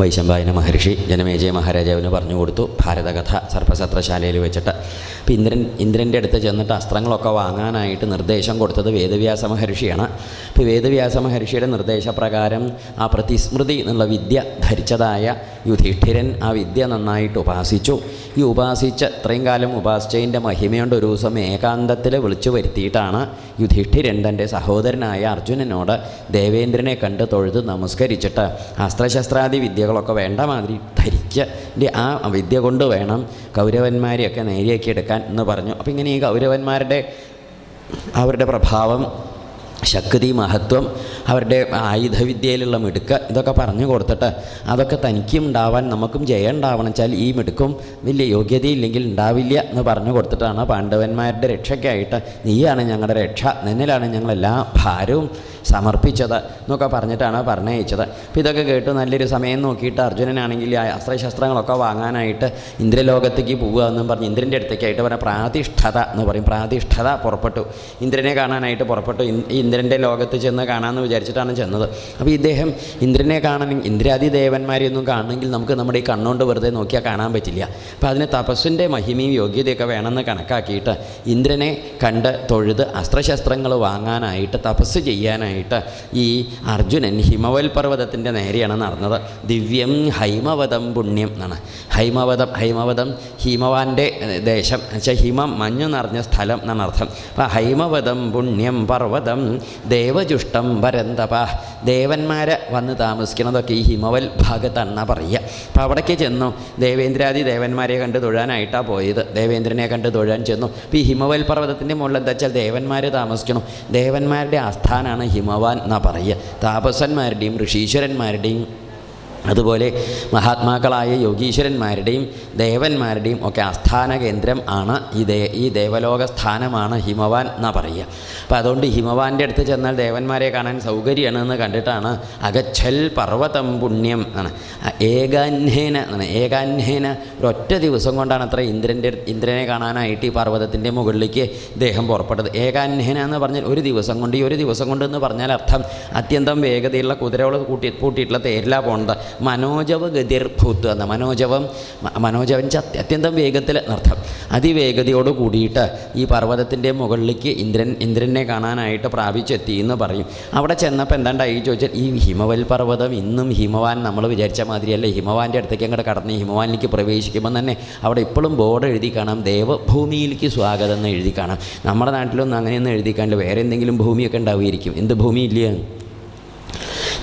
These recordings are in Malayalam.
വൈശമ്പായന മഹർഷി ജനമേജയ മഹാരാജാവിന് പറഞ്ഞു കൊടുത്തു. ഭാരതകഥ സർപ്പസത്രശാലയിൽ വെച്ചിട്ട്. അപ്പം ഇന്ദ്രൻ ഇന്ദ്രന്റെ അടുത്ത് ചെന്നിട്ട് അസ്ത്രങ്ങളൊക്കെ വാങ്ങാനായിട്ട് നിർദ്ദേശം കൊടുത്തത് വേദവ്യാസ മഹർഷിയാണ്. അപ്പോൾ വേദവ്യാസ മഹർഷിയുടെ നിർദ്ദേശപ്രകാരം ആ പ്രതിസ്മൃതി എന്നുള്ള വിദ്യ ധരിച്ചതായ യുധിഷ്ഠിരൻ ആ വിദ്യ നന്നായിട്ട് ഉപാസിച്ചു. ഈ ഉപാസിച്ച ഇത്രയും കാലം ഉപാസിച്ചതിന്റെ മഹിമയുണ്ട്. ഒരു ദിവസം ഏകാന്തത്തിൽ വിളിച്ചു വരുത്തിയിട്ടാണ് യുധിഷ്ഠിരൻ തന്റെ സഹോദരനായ അർജുനനോട് ദേവേന്ദ്രനെ കണ്ട് തൊഴുത് നമസ്കരിച്ചിട്ട് അസ്ത്രശസ്ത്രാദി വിദ്യകളൊക്കെ വേണ്ട മാതിരി ധരിക്കുക. ആ വിദ്യ കൊണ്ട് വേണം കൗരവന്മാരെയൊക്കെ നേരെയാക്കി എടുക്കാൻ എന്ന് പറഞ്ഞു. അപ്പോൾ ഇങ്ങനെ ഈ കൗരവന്മാരുടെ അവരുടെ പ്രഭാവം ശക്തി മഹത്വം അവരുടെ ആയുധവിദ്യയിലുള്ള മിടുക്ക് ഇതൊക്കെ പറഞ്ഞു കൊടുത്തിട്ട് അതൊക്കെ തനിക്കും ഉണ്ടാവാൻ നമുക്കും ജയം ഉണ്ടാവണം. വെച്ചാൽ ഈ മിടുക്കും വലിയ യോഗ്യതയില്ലെങ്കിൽ ഉണ്ടാവില്ല എന്ന് പറഞ്ഞു കൊടുത്തിട്ടാണ് പാണ്ഡവന്മാരുടെ രക്ഷയ്ക്കായിട്ട് നീയാണ് ഞങ്ങളുടെ രക്ഷ നിന്നിലാണ് ഞങ്ങളെല്ലാ ഭാരവും സമർപ്പിച്ചത് എന്നൊക്കെ പറഞ്ഞിട്ടാണ് പറഞ്ഞയച്ചത്. അപ്പോൾ ഇതൊക്കെ കേട്ട് നല്ലൊരു സമയം നോക്കിയിട്ട് അർജുനനാണെങ്കിൽ അസ്ത്രശസ്ത്രങ്ങളൊക്കെ വാങ്ങാനായിട്ട് ഇന്ദ്രലോകത്തേക്ക് പോവുക എന്നും പറഞ്ഞ് ഇന്ദ്രന്റെ അടുത്തേക്കായിട്ട് പറഞ്ഞ പ്രാതിഷ്ഠത എന്ന് പറയും. പ്രാതിഷ്ഠത പുറപ്പെട്ടു. ഇന്ദ്രനെ കാണാനായിട്ട് പുറപ്പെട്ടു. ഈ ഇന്ദ്രന്റെ ലോകത്ത് ചെന്ന് കാണാമെന്ന് വിചാരിച്ചിട്ടാണ് ചെന്നത്. അപ്പോൾ ഇദ്ദേഹം ഇന്ദ്രനെ കാണാൻ ഇന്ദ്രാദി ദേവന്മാരെയൊന്നും കാണണമെങ്കിൽ നമുക്ക് നമ്മുടെ ഈ കണ്ണുകൊണ്ട് വെറുതെ നോക്കിയാൽ കാണാൻ പറ്റില്ല. അപ്പോൾ അതിന് തപസ്സിന്റെ മഹിമയും യോഗ്യതയൊക്കെ വേണമെന്ന് കണക്കാക്കിയിട്ട് ഇന്ദ്രനെ കണ്ട് തൊഴുത് അസ്ത്രശസ്ത്രങ്ങൾ വാങ്ങാനായിട്ട് തപസ് ചെയ്യാനായിട്ട് ഈ അർജുനൻ ഹിമവൽ പർവതത്തിന്റെ നേരെയാണ് നടന്നത്. ദിവ്യം ഹൈമവതം പുണ്യം എന്നാണ്. ഹൈമവതം ഹൈമവതം ഹിമവാന്റെ ദേശം എന്നുവെച്ചാൽ ഹിമം മഞ്ഞു നിറഞ്ഞ സ്ഥലം എന്നാണ് അർത്ഥം. അപ്പോൾ ഹൈമവതം പുണ്യം പർവതം ദേവജുഷ്ടം വരന്തപ. ദേവന്മാരെ വന്ന് താമസിക്കുന്നതൊക്കെ ഈ ഹിമവൽ ഭാഗത്താണെന്നാണ് പറയുക. അപ്പോൾ അവിടേക്ക് ചെന്നു. ദേവേന്ദ്രാദി ദേവന്മാരെ കണ്ട് തൊഴാനായിട്ടാണ് പോയത്. ദേവേന്ദ്രനെ കണ്ട് തൊഴാൻ ചെന്നു. അപ്പോൾ ഈ ഹിമവൽ പർവതത്തിന്റെ മുകളിൽ എന്താ വെച്ചാൽ ദേവന്മാർ താമസിക്കണം. ദേവന്മാരുടെ ആസ്ഥാനാണ് ഹിമവാൻ എന്നാണ് പറയുക. താപസന്മാരുടെയും ഋഷീശ്വരന്മാരുടെയും അതുപോലെ മഹാത്മാക്കളായ യോഗീശ്വരന്മാരുടെയും ദേവന്മാരുടെയും ഒക്കെ ആസ്ഥാന കേന്ദ്രം ആണ് ഈ ദേ ഈ ദേവലോക സ്ഥാനമാണ് ഹിമവാൻ എന്നാ പറയുക. അപ്പോൾ അതുകൊണ്ട് ഹിമവാന്റെ അടുത്ത് ചെന്നാൽ ദേവന്മാരെ കാണാൻ സൗകര്യമാണ് എന്ന് കണ്ടിട്ടാണ് അഗച്ഛൽ പർവതം പുണ്യം ആണ് ഏകാന്യേന എന്നാണ്. ഏകാന്യേന ഒരൊറ്റ ദിവസം കൊണ്ടാണ് അത്ര ഇന്ദ്രന്റെ ഇന്ദ്രനെ കാണാനായിട്ട് ഈ പർവതത്തിന്റെ മുകളിലേക്ക് ദേഹം പുറപ്പെട്ടത്. ഏകാന്യേന എന്ന് പറഞ്ഞാൽ ഒരു ദിവസം കൊണ്ട് ഈ ഒരു ദിവസം കൊണ്ട് എന്ന് പറഞ്ഞാൽ അർത്ഥം അത്യന്തം വേഗതയുള്ള കുതിരകൾ കൂട്ടി കൂട്ടിയിട്ടുള്ള തേരിലാ പോണത്. മനോജവ ഗതിർ ഭൂത്ത് എന്ന മനോജവം മനോജവൻ അത്യന്തം വേഗത്തിൽ എന്നർത്ഥം. അതിവേഗതയോട് കൂടിയിട്ട് ഈ പർവതത്തിന്റെ മുകളിലേക്ക് ഇന്ദ്രൻ ഇന്ദ്രനെ കാണാനായിട്ട് പ്രാപിച്ചെത്തി എന്ന് പറയും. അവിടെ ചെന്നപ്പോൾ എന്താണ്ടായി ചോദിച്ചാൽ ഈ ഹിമവൽ പർവതം ഇന്നും ഹിമവാൻ നമ്മൾ വിചാരിച്ച മാതിരിയല്ല. ഹിമവാന്റെ അടുത്തേക്ക് അങ്ങോട്ട് കടന്ന് ഹിമവാനിലേക്ക് പ്രവേശിക്കുമ്പോൾ തന്നെ അവിടെ ഇപ്പോഴും ബോർഡ് എഴുതി കാണാം ദേവഭൂമിയിലേക്ക് സ്വാഗതം എന്ന് എഴുതി കാണാം. നമ്മുടെ നാട്ടിലൊന്നും അങ്ങനെയൊന്നും എഴുതി കാണില്ല. വേറെ എന്തെങ്കിലും ഭൂമിയൊക്കെ ഉണ്ടാവുമായിരിക്കും. എന്ത് ഭൂമി ഇല്ല?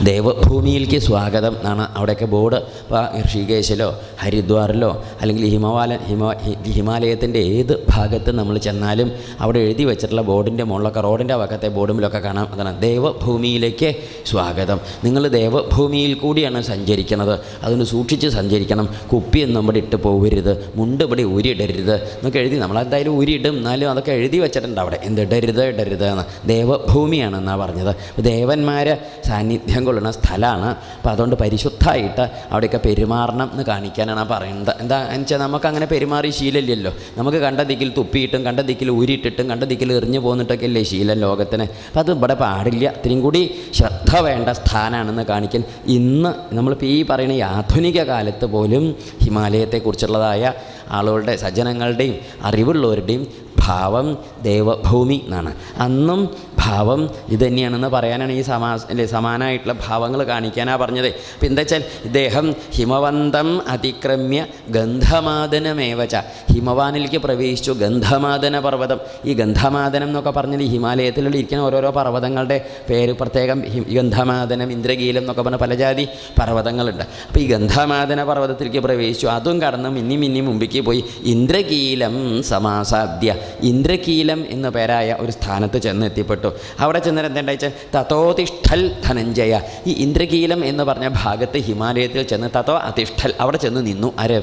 ദേവഭൂമിയിലേക്ക് സ്വാഗതം എന്നാണ് അവിടെയൊക്കെ ബോർഡ്. ഇപ്പോൾ ഋഷികേശിലോ ഹരിദ്വാറിലോ അല്ലെങ്കിൽ ഹിമവാല ഹിമ ഹിമാലയത്തിന്റെ ഏത് ഭാഗത്ത് നമ്മൾ ചെന്നാലും അവിടെ എഴുതി വെച്ചിട്ടുള്ള ബോർഡിന്റെ മുകളിലൊക്കെ റോഡിന്റെ ഭാഗത്തെ ബോർഡിലൊക്കെ കാണാം. അതാണ് ദേവഭൂമിയിലേക്ക് സ്വാഗതം. നിങ്ങൾ ദേവഭൂമിയിൽ കൂടിയാണ് സഞ്ചരിക്കുന്നത്. അതിന് സൂക്ഷിച്ച് സഞ്ചരിക്കണം. കുപ്പിയൊന്നും ഇവിടെ ഇട്ട് പോകരുത്. മുണ്ട് ഇവിടെ ഉരിയിടരുത് എന്നൊക്കെ എഴുതി നമ്മളെന്തായാലും ഉരിയിടും എന്നാലും അതൊക്കെ എഴുതി വെച്ചിട്ടുണ്ട് അവിടെ. എന്ത് ഇടരുത് ഇടരുത് എന്ന് ദേവഭൂമിയാണെന്നാണ് പറഞ്ഞത്. ദേവന്മാരെ സാന്നിധ്യം കൊള്ളുന്ന സ്ഥലമാണ്. അപ്പോൾ അതുകൊണ്ട് പരിശുദ്ധമായിട്ട് അവിടെയൊക്കെ പെരുമാറണം എന്ന് കാണിക്കാനാണ് പറയുന്നത്. എന്താ വെച്ചാൽ നമുക്ക് അങ്ങനെ പെരുമാറി ശീലമില്ലല്ലോ. നമുക്ക് കണ്ട ദിക്കിൽ തുപ്പിയിട്ടും കണ്ട ദിക്കിൽ ഊരിയിട്ടിട്ടും കണ്ട ദിക്കിൽ എറിഞ്ഞു പോന്നിട്ടൊക്കെ അല്ലേ ശീലം ലോകത്തിന്. അപ്പം അത് ഇവിടെ പാടില്ല. ഇത്രയും കൂടി ശ്രദ്ധ വേണ്ട സ്ഥാനമാണെന്ന് കാണിക്കാൻ ഇന്ന് നമ്മളിപ്പോൾ ഈ പറയുന്ന ഈ ആധുനിക കാലത്ത് പോലും ഹിമാലയത്തെക്കുറിച്ചുള്ളതായ ആളുകളുടെ സജ്ജനങ്ങളുടെയും അറിവുള്ളവരുടെയും ഭാവം ദേവഭൂമി എന്നാണ്. അന്നും ഭാവം ഇത് തന്നെയാണെന്ന് പറയാനാണ് ഈ സമാ അല്ലെ സമാനമായിട്ടുള്ള ഭാവങ്ങൾ കാണിക്കാനാണ് പറഞ്ഞത്. അപ്പം എന്താ വെച്ചാൽ ഇദ്ദേഹം ഹിമവന്തം അതിക്രമ്യ ഗന്ധമാദനമേവച്ച ഹിമവാനിലേക്ക് പ്രവേശിച്ചു. ഗന്ധമാദന പർവതം. ഈ ഗന്ധമാദനം എന്നൊക്കെ പറഞ്ഞാൽ ഹിമാലയത്തിലുള്ള ഇരിക്കുന്ന ഓരോരോ പർവതങ്ങളുടെ പേര് പ്രത്യേകം ഗന്ധമാദനം ഇന്ദ്രകീലം എന്നൊക്കെ പറഞ്ഞ പലജാതി പർവതങ്ങളുണ്ട്. അപ്പോൾ ഈ ഗന്ധമാദന പർവതത്തിലേക്ക് പ്രവേശിച്ചു. അതും കടന്ന് മിന്നി മിന്നി മുമ്പിക്ക് പോയി. ഇന്ദ്രകീലം സമാസാദ്യ ഇന്ദ്രകീലം എന്ന പേരായ ഒരു സ്ഥാനത്ത് ചെന്ന് എത്തിപ്പെട്ടു. അവിടെ ചെന്നിട്ട് എന്താ വെച്ചാൽ തതോതിഷ്ഠൽ ധനഞ്ജയ. ഈ ഇന്ദ്രകീലം എന്ന് പറഞ്ഞ ഭാഗത്ത് ഹിമാലയത്തിൽ ചെന്ന് തതോ അതിഷ്ഠൽ അവിടെ ചെന്ന് നിന്നു. ആര്?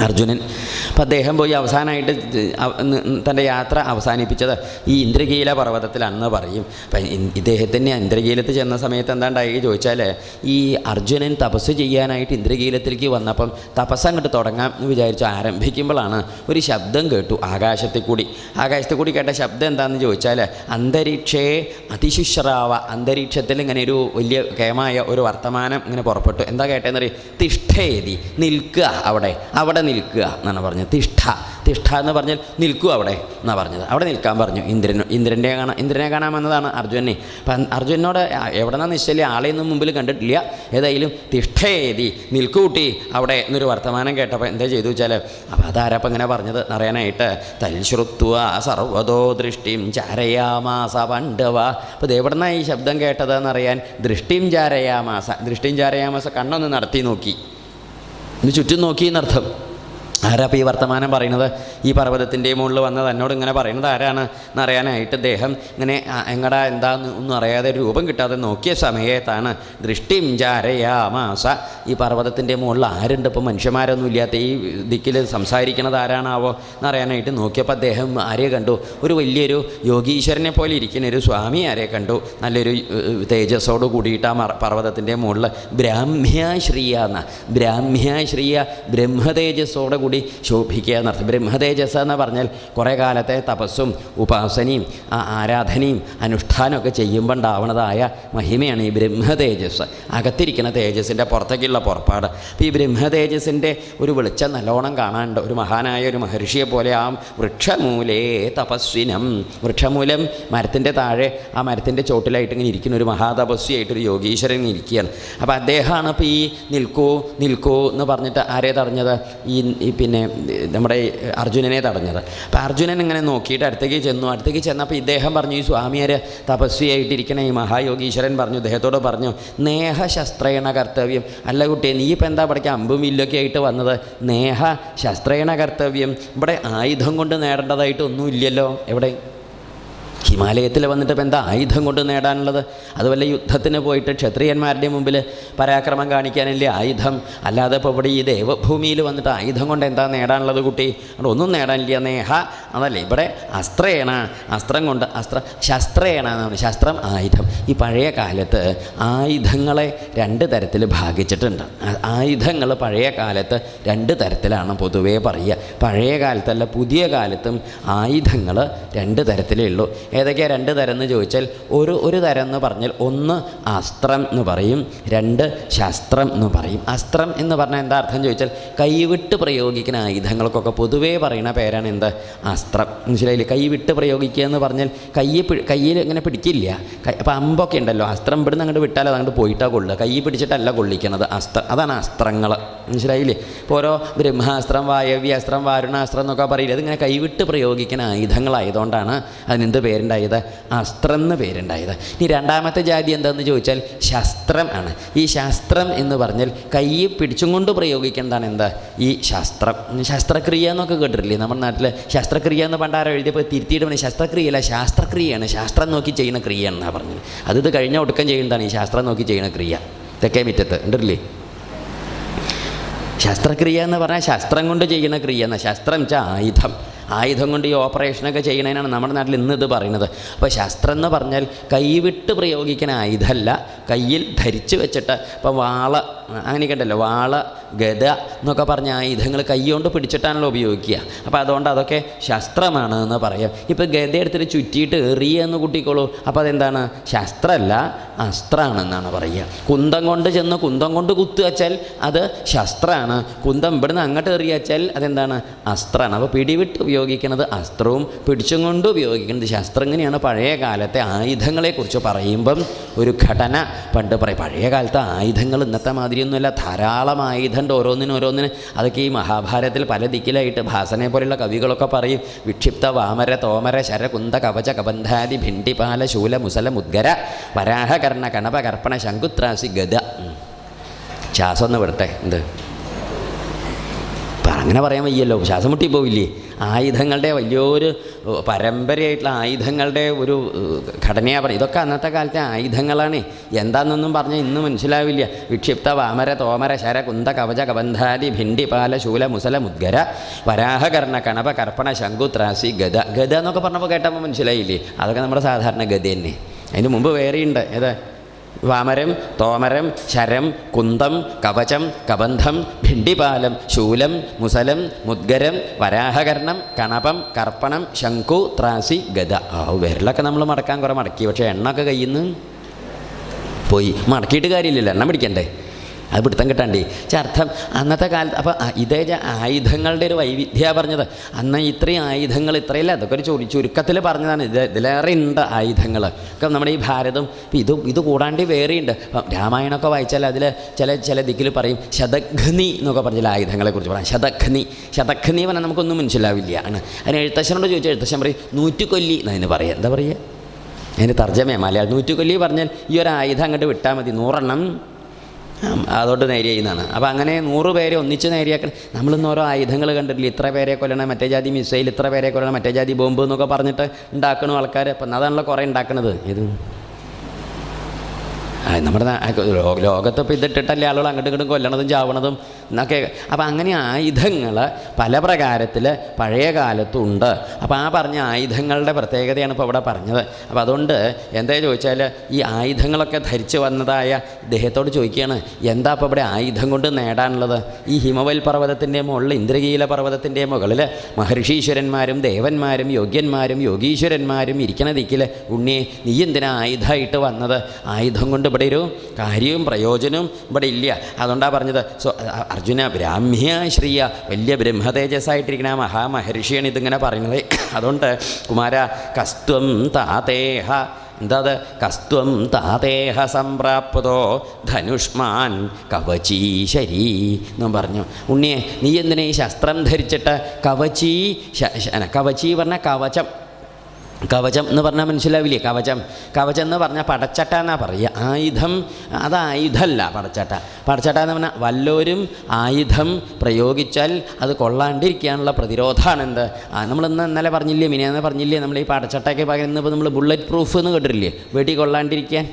അർജുനൻ. അപ്പം അദ്ദേഹം പോയി അവസാനമായിട്ട് അവ- തന്റെ യാത്ര അവസാനിപ്പിച്ചത് ഈ ഇന്ദ്രകീല പർവതത്തിലാണെന്ന് പറയും. അപ്പം ഇദ്ദേഹത്തിന് ഇന്ദ്രകീലത്ത് ചെന്ന സമയത്ത് എന്താണ്ടായി ചോദിച്ചാൽ ഈ അർജുനൻ തപസ് ചെയ്യാനായിട്ട് ഇന്ദ്രകീലത്തിലേക്ക് വന്നപ്പം തപസ് അങ്ങോട്ട് തുടങ്ങാം എന്ന് വിചാരിച്ചു. ആരംഭിക്കുമ്പോഴാണ് ഒരു ശബ്ദം കേട്ടു ആകാശത്തിൽ കൂടി. ആകാശത്തിൽ കൂടി കേട്ട ശബ്ദം എന്താണെന്ന് ചോദിച്ചാൽ അന്തരീക്ഷേ അതിശുശ്രാവ അന്തരീക്ഷത്തിൽ ഇങ്ങനെ ഒരു വലിയ കേമായ ഒരു വർത്തമാനം ഇങ്ങനെ പുറപ്പെട്ടു. എന്താ കേട്ടതെന്ന് പറയും തിഷ്ഠേതി. നിൽക്കുക അവിടെ. അവിടെ നിൽക്കുക എന്നാണ് പറഞ്ഞത്. തിഷ്ഠ. തിഷ്ഠ എന്ന് പറഞ്ഞാൽ നിൽക്കൂ അവിടെ എന്നാണ് പറഞ്ഞത്. അവിടെ നിൽക്കാൻ പറഞ്ഞു. ഇന്ദ്രൻ ഇന്ദ്രന്റെ കാണാൻ ഇന്ദ്രനെ കാണാമെന്നതാണ് അർജുനെ അപ്പം അർജുനോട് എവിടെ നിന്നാന്ന് വെച്ചാൽ ആളെയൊന്നും മുമ്പിൽ കണ്ടിട്ടില്ല. ഏതായാലും തിഷ്ഠയേതി നിൽക്കൂട്ടി അവിടെ എന്നൊരു വർത്തമാനം കേട്ടപ്പോൾ എന്താ ചെയ്തു വെച്ചാൽ അപ്പോൾ അതാരപ്പം ഇങ്ങനെ പറഞ്ഞത് അറിയാനായിട്ട് തൽശ്രുത്വ സർവതോ ദൃഷ്ടിം ചാരയാമാസ പണ്ഡവ. അപ്പോൾ എവിടെ നിന്നാണ് ഈ ശബ്ദം കേട്ടതെന്ന് അറിയാൻ ദൃഷ്ടിം ചാരയാമാസ ദൃഷ്ടിം ചാരയാമാസ കണ്ണൊന്ന് നടത്തി നോക്കി. ഒന്ന് ചുറ്റും നോക്കി എന്നർത്ഥം. ആരാ ഈ വർത്തമാനം പറയുന്നത്? ഈ പർവതത്തിന്റെ മുകളിൽ വന്നത് എന്നോട് ഇങ്ങനെ പറയുന്നത് ആരാണ് എന്നറിയാനായിട്ട് ദേഹം ഇങ്ങനെ എങ്ങടാ എന്താന്ന് ഒന്നും അറിയാതെ രൂപം കിട്ടാതെ നോക്കിയ സമയത്താണ് ദൃഷ്ടിം ചാരയാമാസ. ഈ പർവതത്തിന്റെ മുകളിൽ ആരുണ്ട്? ഇപ്പോൾ മനുഷ്യന്മാരൊന്നും ഇല്ലാത്ത ഈ ദിക്കിൽ സംസാരിക്കണത് ആരാണാവോ എന്നറിയാനായിട്ട് നോക്കിയപ്പോൾ അദ്ദേഹം ആരെ കണ്ടു? ഒരു വലിയൊരു യോഗീശ്വരനെ പോലെ ഇരിക്കുന്ന ഒരു സ്വാമി ആരെ കണ്ടു? നല്ലൊരു തേജസ്സോട് കൂടിയിട്ട് ആ പർവതത്തിന്റെ മുകളിൽ ബ്രാഹ്മ്യാശ്രീയ എന്ന ബ്രാഹ്മ്യാശ്രീയ ബ്രഹ്മതേജസ്സോടെ കൂടി ശോഭിക്കുക എന്നർത്ഥം. ബ്രഹ്മതേജസ് എന്ന് പറഞ്ഞാൽ കുറേ കാലത്തെ തപസ്സും ഉപാസനയും ആ ആരാധനയും അനുഷ്ഠാനമൊക്കെ ചെയ്യുമ്പോൾ ഉണ്ടാവുന്നതായ മഹിമയാണ് ഈ ബ്രഹ്മതേജസ്. അകത്തിരിക്കുന്ന തേജസ്സിന്റെ പുറത്തേക്കുള്ള പുറപ്പാട്. അപ്പോൾ ഈ ബ്രഹ്മതേജസ്സിന്റെ ഒരു വെളിച്ചം നല്ലോണം കാണാനുണ്ട്. ഒരു മഹാനായ ഒരു മഹർഷിയെ പോലെ ആ വൃക്ഷമൂലേ തപസ്വിനം വൃക്ഷമൂലം മരത്തിന്റെ താഴെ ആ മരത്തിന്റെ ചോട്ടിലായിട്ട് ഇങ്ങനെ ഇരിക്കുന്ന ഒരു മഹാതപസ്വിയായിട്ടൊരു യോഗീശ്വരൻ ഇരിക്കുകയാണ്. അപ്പോൾ അദ്ദേഹമാണ് ഇപ്പോൾ ഈ നിൽക്കൂ നിൽക്കൂ എന്ന് പറഞ്ഞിട്ട് ആരെ തടഞ്ഞത് ഈ പിന്നെ നമ്മുടെ അർജുനനെ തടഞ്ഞത്. അപ്പോൾ അർജുനൻ ഇങ്ങനെ നോക്കിയിട്ട് അടുത്തേക്ക് ചെന്നു. അടുത്തേക്ക് ചെന്നപ്പോൾ ഇദ്ദേഹം പറഞ്ഞു ഈ സ്വാമിയാര് തപസ്വിയായിട്ടിരിക്കണ. ഈ മഹായോഗീശ്വരൻ പറഞ്ഞു ഇദ്ദേഹത്തോട് പറഞ്ഞു നേഹ ശസ്ത്രേണ കർത്തവ്യം. അല്ല കുട്ടിയെ നീ ഇപ്പം എന്താ പഠിക്കുക അമ്പും ഇല്ലൊക്കെ ആയിട്ട് വന്നത്? നേഹ ശസ്ത്രേണ കർത്തവ്യം. ഇവിടെ ആയുധം കൊണ്ട് നേടേണ്ടതായിട്ട് ഒന്നും ഇല്ലല്ലോ എവിടെ? ഹിമാലയത്തിൽ വന്നിട്ട് ഇപ്പം എന്താ ആയുധം കൊണ്ട് നേടാനുള്ളത്? അതുപോലെ യുദ്ധത്തിന് പോയിട്ട് ക്ഷത്രിയന്മാരുടെ മുമ്പിൽ പരാക്രമം കാണിക്കാനല്ലേ ആയുധം? അല്ലാതെ ഇപ്പോൾ ഇവിടെ ഈ ദേവഭൂമിയിൽ വന്നിട്ട് ആയുധം കൊണ്ട് എന്താ നേടാനുള്ളത് കുട്ടി? അവിടെ ഒന്നും നേടാനില്ല നേഹ അതല്ലേ ഇവിടെ അസ്ത്രേണ അസ്ത്രം കൊണ്ട് അസ്ത്ര ശസ്ത്രേണ എന്നാണ് ശസ്ത്രം ആയുധം. ഈ പഴയ കാലത്ത് ആയുധങ്ങളെ രണ്ട് തരത്തിൽ ഭാഗിച്ചിട്ടുണ്ട്. ആയുധങ്ങൾ പഴയ കാലത്ത് രണ്ട് തരത്തിലാണ് പൊതുവേ പറയുക. പഴയ കാലത്തല്ല പുതിയ കാലത്തും ആയുധങ്ങൾ രണ്ട് തരത്തിലേ ഉള്ളൂ. ഏതൊക്കെയാണ് രണ്ട് തരം എന്ന് ചോദിച്ചാൽ ഒരു ഒരു തരം എന്ന് പറഞ്ഞാൽ ഒന്ന് അസ്ത്രം എന്ന് പറയും രണ്ട് ശാസ്ത്രം എന്ന് പറയും. അസ്ത്രം എന്ന് പറഞ്ഞാൽ എന്താ അർത്ഥം ചോദിച്ചാൽ കൈവിട്ട് പ്രയോഗിക്കുന്ന ആയുധങ്ങൾക്കൊക്കെ പൊതുവേ പറയുന്ന പേരാണ് എന്ത്? അസ്ത്രം. മനസ്സിലായില്ലേ? കൈവിട്ട് പ്രയോഗിക്കുക എന്ന് പറഞ്ഞാൽ കൈ കയ്യിൽ ഇങ്ങനെ പിടിക്കില്ല. അപ്പം അമ്പൊക്കെ ഉണ്ടല്ലോ. അസ്ത്രം ഇവിടുന്ന് അങ്ങോട്ട് വിട്ടാൽ അതങ്ങോട്ട് പോയിട്ടാ കൊള്ളുക. കൈ പിടിച്ചിട്ടല്ല കൊള്ളിക്കുന്നത് അസ്ത്ര അതാണ് അസ്ത്രങ്ങൾ. മനസ്സിലായില്ലേ? ഇപ്പോൾ ഓരോ ബ്രഹ്മാസ്ത്രം വായവ്യാസ്ത്രം വാരുണാസ്ത്രം എന്നൊക്കെ പറയില്ല? അതിങ്ങനെ കൈവിട്ട് പ്രയോഗിക്കുന്ന ആയുധങ്ങളായതുകൊണ്ടാണ് അതിനെന്ത് പേരുണ്ടായത്? അസ്ത്രം എന്ന് പേരുണ്ടായത്. ഇനി രണ്ടാമത്തെ ജാതി എന്താണെന്ന് ചോദിച്ചാൽ ശസ്ത്രം ആണ്. ഈ ശാസ്ത്രം എന്ന് പറഞ്ഞാൽ കൈ പിടിച്ചും കൊണ്ട് പ്രയോഗിക്കേണ്ടതാണ് എന്താ? ഈ ശാസ്ത്രം. ശസ്ത്രക്രിയ എന്നൊക്കെ കേട്ടിട്ടില്ലേ? നമ്മുടെ നാട്ടിൽ ശസ്ത്രക്രിയ എന്ന് പണ്ടാരം എഴുതിയപ്പോൾ തിരുത്തിയിട്ട് പറഞ്ഞ ശാസ്ത്രക്രിയയാണ്. ശാസ്ത്രം നോക്കി ചെയ്യുന്ന ക്രിയ എന്നാണ് പറഞ്ഞത്. അത് ഇത് കഴിഞ്ഞ ഒടുക്കം ചെയ്യുന്നതാണ് ഈ ശാസ്ത്രം നോക്കി ചെയ്യുന്ന ക്രിയ. തെക്കേ മിറ്റത്ത്. ഉണ്ടല്ലേ ശസ്ത്രക്രിയ എന്ന് പറഞ്ഞാൽ ശസ്ത്രം കൊണ്ട് ചെയ്യുന്ന ക്രിയ എന്ന. ശസ്ത്രം ച ആയുധം. ആയുധം കൊണ്ട് ഈ ഓപ്പറേഷനൊക്കെ ചെയ്യണതിനാണ് നമ്മുടെ നാട്ടിൽ ഇന്ന് ഇത് പറയുന്നത്. അപ്പോൾ ശസ്ത്രം എന്ന് പറഞ്ഞാൽ കൈവിട്ട് പ്രയോഗിക്കുന്ന ആയുധമല്ല കയ്യിൽ ധരിച്ച് വെച്ചിട്ട് ഇപ്പോൾ വാള അങ്ങനെയൊക്കെ ഉണ്ടല്ലോ വാള ഗത എന്നൊക്കെ പറഞ്ഞ ആയുധങ്ങൾ കൈകൊണ്ട് പിടിച്ചിട്ടാണല്ലോ ഉപയോഗിക്കുക. അപ്പോൾ അതുകൊണ്ട് അതൊക്കെ ശസ്ത്രമാണ് എന്ന് പറയാം. ഇപ്പോൾ ഗത എടുത്തിട്ട് ചുറ്റിയിട്ട് എറിയുക എന്ന് കൂട്ടിക്കോളൂ. അപ്പോൾ അതെന്താണ്? ശസ്ത്രമല്ല അസ്ത്രമാണെന്നാണ് പറയുക. കുന്തം കൊണ്ട് ചെന്ന് കുന്തം കൊണ്ട് കുത്തു വച്ചാൽ അത് ശസ്ത്രമാണ് കുന്തം ഇവിടുന്ന് അങ്ങോട്ട് എറിയച്ചാൽ അതെന്താണ്? അസ്ത്രമാണ് അപ്പോൾ പിടിവിട്ട് ഉപയോഗിക്കുന്നത് അസ്ത്രവും പിടിച്ചും കൊണ്ട് ഉപയോഗിക്കുന്നത് ശസ്ത്രം ഇങ്ങനെയാണ്. പഴയ കാലത്തെ ആയുധങ്ങളെക്കുറിച്ച് പറയുമ്പം ഒരു ഘടന പണ്ട് പറയും. പഴയ കാലത്തെ ആയുധങ്ങൾ ഇന്നത്തെ മാതിരിയൊന്നുമല്ല. ധാരാളം ആയുധമുണ്ട് ഓരോന്നിനും ഓരോന്നിനും. അതൊക്കെ ഈ മഹാഭാരതത്തിൽ പല ദിക്കിലായിട്ട് ഭാസനെ പോലെയുള്ള കവികളൊക്കെ പറയും. വിക്ഷിപ്ത വാമര തോമര ശരകുന്ത കവച കബന്ധാദി ഭിണ്ടിപാല ശൂല മുസല മുദ്ഗര വരാഹകർണ കണപ കർപ്പണ ശങ്കുത്രാസി ഉം. ശ്വാസം ഒന്ന് വിടട്ടെ. എന്ത്? അങ്ങനെ പറയാൻ വയ്യല്ലോ. ശ്വാസം മുട്ടി പോവില്ലേ? ആയുധങ്ങളുടെ വലിയൊരു പരമ്പരയായിട്ടുള്ള ആയുധങ്ങളുടെ ഒരു ഘടനയാണ് പറയുന്നത്. ഇതൊക്കെ അന്നത്തെ കാലത്തെ ആയുധങ്ങളാണ്. എന്താണെന്നൊന്നും പറഞ്ഞാൽ ഇന്ന് മനസ്സിലാവില്ല. വിക്ഷിപ്ത വാമര തോമര ശര കുന്ത കവച കബന്ധാദി ഭിണ്ടി പാല ശൂല മുസല മുദ്ഗര വരാഹകർണ കണപ കർപ്പണ ശംഖു ത്രാസി ഗത ഗത എന്നൊക്കെ പറഞ്ഞപ്പോൾ കേട്ടപ്പോൾ മനസ്സിലായില്ലേ? അതൊക്കെ നമ്മുടെ സാധാരണ ഗതി തന്നെ. അതിന് മുമ്പ് വേറെയുണ്ട്. ഏതാ? വാമരം തോമരം ശരം കുന്തം കവചം കബന്ധം ഭിണ്ടിപാലം ശൂലം മുസലം മുദ്ഗരം വരാഹകർണം കണപം കർപ്പണം ശംഖു ത്രാസി ഗത ആ വിരലൊക്കെ നമ്മൾ മടക്കാൻ കുറേ മടക്കി. പക്ഷേ എണ്ണൊക്കെ കയ്യിൽ നിന്ന് പോയി. മടക്കിയിട്ട് കാര്യമില്ലല്ലോ. എണ്ണം പിടിക്കണ്ടേ? അത് പിടുത്തം കിട്ടാണ്ടേ. അർത്ഥം അന്നത്തെ കാലത്ത് അപ്പോൾ ഇതേ ആയുധങ്ങളുടെ ഒരു വൈവിധ്യ പറഞ്ഞത്. അന്ന് ഇത്രയും ആയുധങ്ങൾ ഇത്രയില്ല അതൊക്കെ ഒരു ചുരു ചുരുക്കത്തിൽ പറഞ്ഞതാണ്. ഇത് ഇതിലേറെ ഉണ്ട് ആയുധങ്ങൾ. ഒക്കെ നമ്മുടെ ഈ ഭാരതം ഇത് ഇത് കൂടാണ്ട് വേറെയുണ്ട്. അപ്പം രാമായണമൊക്കെ വായിച്ചാൽ അതിൽ ചില ചില ദിക്കിൽ പറയും ശതഘ്നി എന്നൊക്കെ പറഞ്ഞാൽ ആയുധങ്ങളെക്കുറിച്ച് പറയാം. ശതഘ്നി. ശതഘ്നി പറഞ്ഞാൽ നമുക്കൊന്നും മനസ്സിലാവില്ല. ആണ്. അതിന് എഴുത്തച്ഛനോട് ചോദിച്ചാൽ എഴുത്തച്ഛൻ പറയും നൂറ്റുകൊല്ലി എന്നതിന് പറയുക എന്താ പറയുക അതിന് തർജമയാണ് മലയാളം. നൂറ്റുകൊല്ലി പറഞ്ഞാൽ ഈ ഒരു ആയുധം അങ്ങോട്ട് വിട്ടാൽ മതി. നൂറെണ്ണം ഉം, നേരിയ ചെയ്യുന്നതാണ് അപ്പോൾ അങ്ങനെ നൂറ് പേരെ ഒന്നിച്ച് നേരിയാക്കണം നമ്മളിന്ന് ഓരോ ആയുധങ്ങൾ കണ്ടിട്ടില്ല? ഇത്ര പേരെ കൊല്ലണം മറ്റേ ജാതി മിസൈൽ ഇത്ര പേരെ കൊല്ലണം മറ്റേ ജാതി ബോംബ് എന്നൊക്കെ പറഞ്ഞിട്ട് ഉണ്ടാക്കണു ആൾക്കാർ അപ്പം അതാണല്ലോ കുറേ ഉണ്ടാക്കണത് ഇത് നമ്മുടെ ലോകത്തിപ്പോൾ ഇതിട്ടിട്ടല്ലേ ആളുകൾ അങ്ങോട്ടും ഇങ്ങോട്ടും കൊല്ലണതും ചാവണതും എന്നൊക്കെ. അപ്പോൾ അങ്ങനെ ആയുധങ്ങൾ പല പ്രകാരത്തിൽ പഴയ കാലത്തുണ്ട് അപ്പോൾ ആ പറഞ്ഞ ആയുധങ്ങളുടെ പ്രത്യേകതയാണ് ഇപ്പോൾ ഇവിടെ പറഞ്ഞത്. അപ്പോൾ അതുകൊണ്ട് എന്താ ചോദിച്ചാൽ ഈ ആയുധങ്ങളൊക്കെ ധരിച്ചു വന്നതായ ഇദ്ദേഹത്തോട് ചോദിക്കുകയാണ് എന്താ അപ്പോൾ ഇവിടെ ആയുധം കൊണ്ട് നേടാനുള്ളത്? ഈ ഹിമവൽ പർവതത്തിന്റെ മുകളിൽ ഇന്ദ്രകീല പർവതത്തിന്റെ മുകളിൽ മഹർഷീശ്വരന്മാരും ദേവന്മാരും യോഗ്യന്മാരും യോഗീശ്വരന്മാരും ഇരിക്കണ ദിക്കിൽ ഉണ്ണിയെ നീ എന്തിനാ ആയുധമായിട്ട് വന്നത്? ആയുധം കൊണ്ട് ഇവിടെ ഒരു കാര്യവും പ്രയോജനവും ഇവിടെ ഇല്ല. അതുകൊണ്ടാണ് പറഞ്ഞത്. സോ അർജുന ബ്രാഹ്മ്യ ശ്രീയ വലിയ ബ്രഹ്മതേജസ്സായിട്ടിരിക്കുന്ന ആ മഹാമഹർഷിയാണ് ഇതിങ്ങനെ പറയുന്നത്. അതുകൊണ്ട് കുമാര കസ്ത്വം താതേഹ എന്താ അത്? കസ്ത്വം താതേഹ സംപ്രാപ്തോ ധനുഷ്മാൻ കവചീശരീ എന്നും പറഞ്ഞു. ഉണ്ണിയെ നീ എന്തിനാ ഈ ശസ്ത്രം ധരിച്ചിട്ട് കവചീ കവചീ കവചി പറഞ്ഞ കവചം കവചം എന്ന് പറഞ്ഞാൽ മനസ്സിലാവില്ലേ? കവചം. കവചം എന്ന് പറഞ്ഞാൽ പടച്ചട്ട എന്നാ പറയുക. ആയുധം അത് ആയുധമല്ല പടച്ചട്ട. പടച്ചട്ട എന്ന് പറഞ്ഞാൽ വല്ലോരും ആയുധം പ്രയോഗിച്ചാൽ അത് കൊള്ളാണ്ടിരിക്കാനുള്ള പ്രതിരോധമാണ് എന്ത് നമ്മളിന്ന് ഇന്നലെ പറഞ്ഞില്ലേ മിനിയാന്ന് പറഞ്ഞില്ലേ നമ്മൾ ഈ പടച്ചട്ടയ്ക്ക് പകരം ഇന്നിപ്പോൾ നമ്മൾ ബുള്ളറ്റ് പ്രൂഫ് എന്ന് കേട്ടിട്ടില്ലേ? വെടി കൊള്ളാണ്ടിരിക്കാൻ.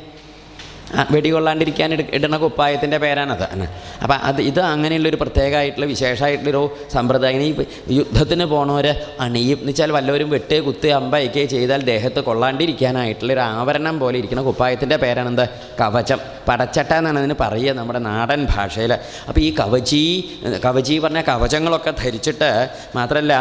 ആ, വെടി കൊള്ളാണ്ടിരിക്കാൻ ഇട- ഇടുന്ന കുപ്പായത്തിന്റെ പേരാണത് അപ്പം അത് ഇത് അങ്ങനെയുള്ളൊരു പ്രത്യേകമായിട്ടുള്ള വിശേഷമായിട്ടുള്ളൊരു സമ്പ്രദായം. ഈ യുദ്ധത്തിന് പോണവർ അണിയും. എന്ന് വെച്ചാൽ വല്ലവരും വെട്ട് കുത്ത് അമ്പയൊക്കെ ചെയ്താൽ ദേഹത്ത് കൊള്ളാണ്ടിരിക്കാനായിട്ടുള്ളൊരു ആവരണം പോലെ ഇരിക്കുന്ന കുപ്പായത്തിന്റെ പേരാണെന്ത്? കവചം. പടച്ചട്ട എന്നാണ് അതിന് പറയുക നമ്മുടെ നാടൻ ഭാഷയിൽ അപ്പോൾ ഈ കവചി കവചി പറഞ്ഞ കവചങ്ങളൊക്കെ ധരിച്ചിട്ട് മാത്രമല്ല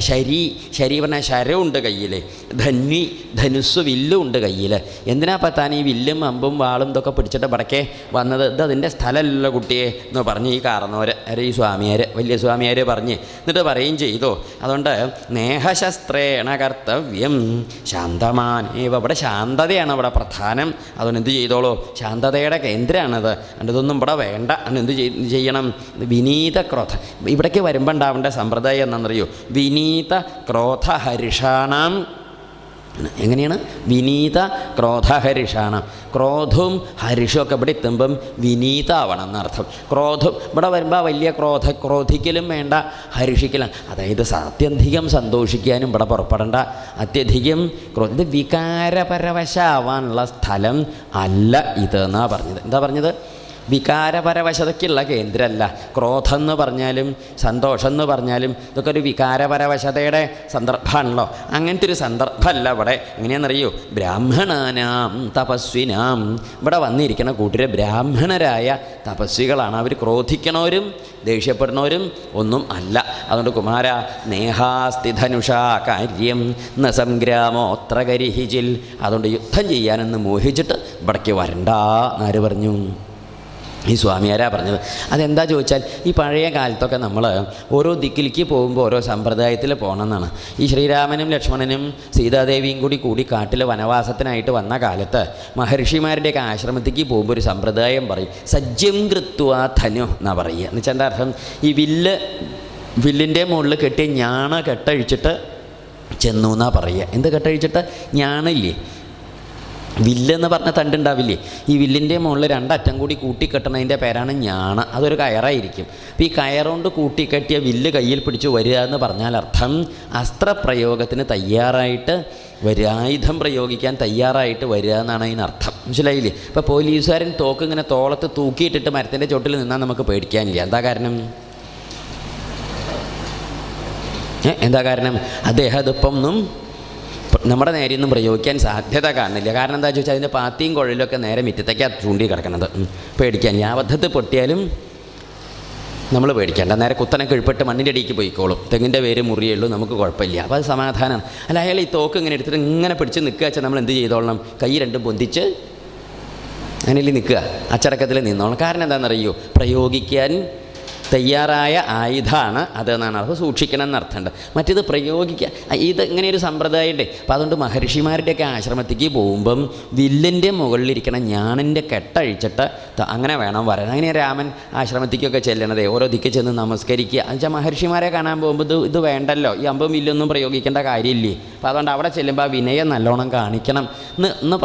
ശരി ശരി പറഞ്ഞ ശരമുണ്ട് കയ്യിൽ ധന്വി ധനുസ് വില്ലും ഉണ്ട് കയ്യിൽ എന്തിനാ പത്താൻ ഈ വില്ലും അമ്പും വാളും ഇതൊക്കെ പിടിച്ചിട്ട് പടക്കേ വന്നത്. ഇത് അതിന്റെ സ്ഥലമല്ലല്ലോ കുട്ടിയെ എന്ന് പറഞ്ഞ് ഈ കാരണവരെ അരെ ഈ സ്വാമിയാർ വലിയ സ്വാമിയാർ പറഞ്ഞ് എന്നിട്ട് പറയും ചെയ്തു. അതുകൊണ്ട് നേഹശസ്ത്രേണ കർത്തവ്യം ശാന്തമാൻ ഇവ ഇവിടെ ശാന്തതയാണ് ഇവിടെ പ്രധാനം. അതുകൊണ്ട് എന്ത് ചെയ്തോളൂ? ശാന്തതയുടെ കേന്ദ്രമാണത്. അതുകൊണ്ട് ഇതൊന്നും ഇവിടെ വേണ്ട. അതുകൊണ്ട് എന്ത് ചെയ്യണം? വിനീത ക്രോധ. ഇവിടേക്ക് വരുമ്പോൾ ഉണ്ടാവേണ്ട സമ്പ്രദായം എന്താണെന്നറിയോ? വിനീത ക്രോധ ഹരിഷാണാം എങ്ങനെയാണ്? വിനീത ക്രോധഹരിഷാണ്. ക്രോധവും ഹരിഷവും ഒക്കെ ഇവിടെ എത്തുമ്പം വിനീതാവണം എന്നർത്ഥം. ക്രോധം ഇവിടെ വരുമ്പോൾ വലിയ ക്രോധ ക്രോധിക്കലും വേണ്ട ഹരിഷിക്കലും അതായത് അത്യധികം സന്തോഷിക്കാനും ഇവിടെ പുറപ്പെടേണ്ട. അത്യധികം ക്രോ ഇത് വികാരപരവശാവാനുള്ള സ്ഥലം അല്ല ഇതെന്നാണ് പറഞ്ഞത്. എന്താ പറഞ്ഞത്? വികാരപരവശതയ്ക്കുള്ള കേന്ദ്രമല്ല. ക്രോധം എന്ന് പറഞ്ഞാലും സന്തോഷം എന്ന് പറഞ്ഞാലും ഇതൊക്കെ ഒരു വികാരപരവശതയുടെ സന്ദർഭമാണല്ലോ. അങ്ങനത്തെ ഒരു സന്ദർഭമല്ല ഇവിടെ എങ്ങനെയാണെന്നറിയോ? ബ്രാഹ്മണാനാം തപസ്വിനാം. ഇവിടെ വന്നിരിക്കുന്ന കൂട്ടരെ ബ്രാഹ്മണരായ തപസ്വികളാണ്. അവർ ക്രോധിക്കണവരും ദേഷ്യപ്പെടുന്നവരും ഒന്നും അല്ല. അതുകൊണ്ട് കുമാര നേഹാസ്തി ധനുഷാ കാര്യം ന സംഗ്രാമോത്ര കരിഹിജിൽ. അതുകൊണ്ട് യുദ്ധം ചെയ്യാനെന്ന് മോഹിച്ചിട്ട് ഇവിടേക്ക് വരണ്ട എന്നാര് പറഞ്ഞു? ഈ സ്വാമിയാരാ പറഞ്ഞത്? അതെന്താ ചോദിച്ചാൽ ഈ പഴയ കാലത്തൊക്കെ നമ്മൾ ഓരോ ദിക്കിലേക്ക് പോകുമ്പോൾ ഓരോ സമ്പ്രദായത്തിൽ പോകണമെന്നാണ് ഈ ശ്രീരാമനും ലക്ഷ്മണനും സീതാദേവിയും കൂടി കൂടി കാട്ടിൽ വനവാസത്തിനായിട്ട് വന്ന കാലത്ത് മഹർഷിമാരുടെയൊക്കെ ആശ്രമത്തേക്ക് പോകുമ്പോൾ ഒരു സമ്പ്രദായം പറയും സജ്ജം കൃത്വ ധനു എന്നാ പറയുക എന്ന് വെച്ചാൽ എന്താ അർത്ഥം? ഈ വില്ല് വില്ലിന്റെ മുകളിൽ കെട്ടി ഞാണ കെട്ടഴിച്ചിട്ട് ചെന്നു എന്നാ പറയുക എന്ത് കെട്ടഴിച്ചിട്ട്? ഞാണില്ലേ. വില്ലെന്ന് പറഞ്ഞ തണ്ടുണ്ടാവില്ലേ? ഈ വില്ലിന്റെ മുകളിൽ രണ്ടറ്റം കൂടി കൂട്ടിക്കെട്ടണതിന്റെ പേരാണ് ഞാണ്. അതൊരു കയറായിരിക്കും. അപ്പോൾ ഈ കയറുകൊണ്ട് കൂട്ടിക്കെട്ടിയ വില്ല് കയ്യിൽ പിടിച്ച് വരിക എന്ന് പറഞ്ഞാൽ അർത്ഥം അസ്ത്രപ്രയോഗത്തിന് തയ്യാറായിട്ട് വരിക ആയുധം പ്രയോഗിക്കാൻ തയ്യാറായിട്ട് വരിക എന്നാണ് അതിനർത്ഥം. മനസ്സിലായില്ലേ? ഇപ്പോൾ പോലീസുകാരൻ തോക്ക് ഇങ്ങനെ തോളത്ത് തൂക്കിയിട്ടിട്ട് മരത്തിന്റെ ചോട്ടിൽ നിന്നാൽ നമുക്ക് പേടിക്കാനില്ല. എന്താ കാരണം? എന്താ കാരണം? അദ്ദേഹം അതിപ്പം ഒന്നും നമ്മുടെ നേരെ ഒന്നും പ്രയോഗിക്കാൻ സാധ്യത കാണുന്നില്ല. കാരണം എന്താ ചോദിച്ചാൽ അതിന്റെ പാത്തിയും കുഴലൊക്കെ നേരെ മിറ്റത്തേക്കാണ് ചൂണ്ടി കിടക്കുന്നത് പേടിക്കാൻ. ഈ അബദ്ധത്തിൽ പൊട്ടിയാലും നമ്മൾ പേടിക്കേണ്ട. നേരെ കുത്തനെ കിഴിപ്പെട്ട് മണ്ണിന്റെ അടിക്ക് പോയിക്കോളും. തെങ്ങിന്റെ പേര് മുറിയുള്ളൂ നമുക്ക് കുഴപ്പമില്ല. അപ്പോൾ അത് സമാധാനമാണ് അല്ല അയാൾ ഈ തോക്ക് ഇങ്ങനെ എടുത്തിട്ട് ഇങ്ങനെ പിടിച്ച് നിൽക്കുക വെച്ചാൽ നമ്മൾ എന്ത് ചെയ്തോളണം? കൈ രണ്ടും പൊന്തിച്ച് അങ്ങനെ നിൽക്കുക. അച്ചടക്കത്തിൽ നിന്നോളണം. കാരണം എന്താണെന്നറിയോ? പ്രയോഗിക്കാൻ തയ്യാറായ ആയുധമാണ് അതെന്നാണ് അപ്പോൾ സൂക്ഷിക്കണം എന്നർത്ഥമുണ്ട്. മറ്റേത് പ്രയോഗിക്കുക ഇത് ഇങ്ങനെ ഒരു സമ്പ്രദായമുണ്ട്. അപ്പോൾ അതുകൊണ്ട് മഹർഷിമാരുടെയൊക്കെ ആശ്രമത്തേക്ക് പോകുമ്പം വില്ലിന്റെ മുകളിലിരിക്കണം ഞാനിന്റെ കെട്ടഴിച്ചിട്ട് അങ്ങനെ വേണം വരാൻ. അങ്ങനെ രാമൻ ആശ്രമത്തേക്കൊക്കെ ചെല്ലണതേ ഓരോ ദിക്ക് ചെന്ന് നമസ്കരിക്കുക. എന്നുവെച്ചാൽ മഹർഷിമാരെ കാണാൻ പോകുമ്പോൾ ഇത് ഇത് വേണ്ടല്ലോ. ഈ അമ്പും വില്ലൊന്നും പ്രയോഗിക്കേണ്ട കാര്യമില്ലേ? അപ്പോൾ അതുകൊണ്ട് അവിടെ ചെല്ലുമ്പോൾ ആ വിനയം നല്ലോണം കാണിക്കണം. എന്ന്